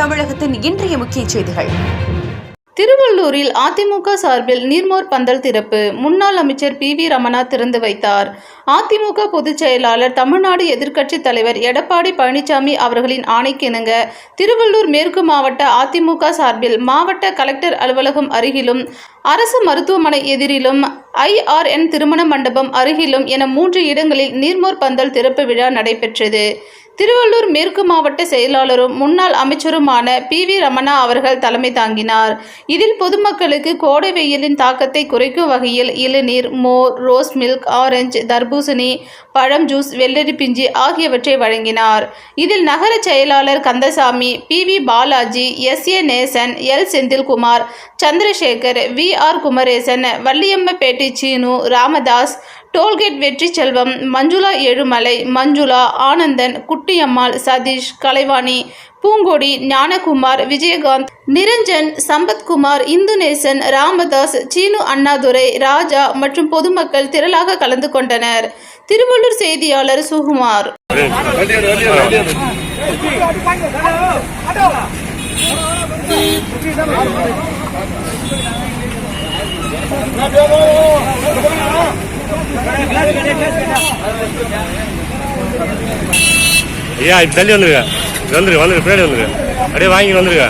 தமிழகத்தின் இன்றைய முக்கிய செய்திகள். திருவள்ளூரில் அதிமுக சார்பில் நீர்மோர் பந்தல் திறப்பு. முன்னாள் அமைச்சர் பி வி ரமணா திறந்து வைத்தார். அதிமுக பொதுச் செயலாளர் தமிழ்நாடு எதிர்க்கட்சித் தலைவர் எடப்பாடி பழனிசாமி அவர்களின் ஆணைக்கிணங்க திருவள்ளூர் மேற்கு மாவட்ட அதிமுக சார்பில் மாவட்ட கலெக்டர் அலுவலகம் அருகிலும் அரசு மருத்துவமனை எதிரிலும் ஐஆர்என் திருமண மண்டபம் அருகிலும் என மூன்று இடங்களில் நீர்மோர் பந்தல் திறப்பு விழா நடைபெற்றது. திருவள்ளூர் மேற்கு மாவட்ட செயலாளரும் முன்னாள் அமைச்சருமான பி வி ரமணா அவர்கள் தலைமை தாங்கினார். இதில் பொதுமக்களுக்கு கோடை வெயிலின் தாக்கத்தை குறைக்கும் வகையில் இளநீர் மோர் ரோஸ் மில்க் ஆரஞ்சு தர்பூசணி பழம் ஜூஸ் வெள்ளரி பிஞ்சு ஆகியவற்றை வழங்கினார். இதில் நகர செயலாளர் Kandasamy P V Balaji S A Nesan L Senthilkumar Chandrasekar V R Kumaresan Valliammapettai Seenu Ramadas toll gate Vetri Selvam Manjula Ezhumalai Manjula Anandan Kuttiyammal Sathish Kalaivani Poongodi Gnanakumar Vijayakanth Niranjan Sampathkumar Indunesan Ramadas Seenu Annadurai Raja மற்றும் பொதுமக்கள் திரளாக கலந்து கொண்டனர். திருவள்ளூர் செய்தியாளர் சுகுமார். ஐயா இப்ப தள்ளி வந்துருங்க இங்க வந்துருங்க வந்துருங்க பின்னாடி வந்துருங்க அப்படியே வாங்கி வந்துருங்க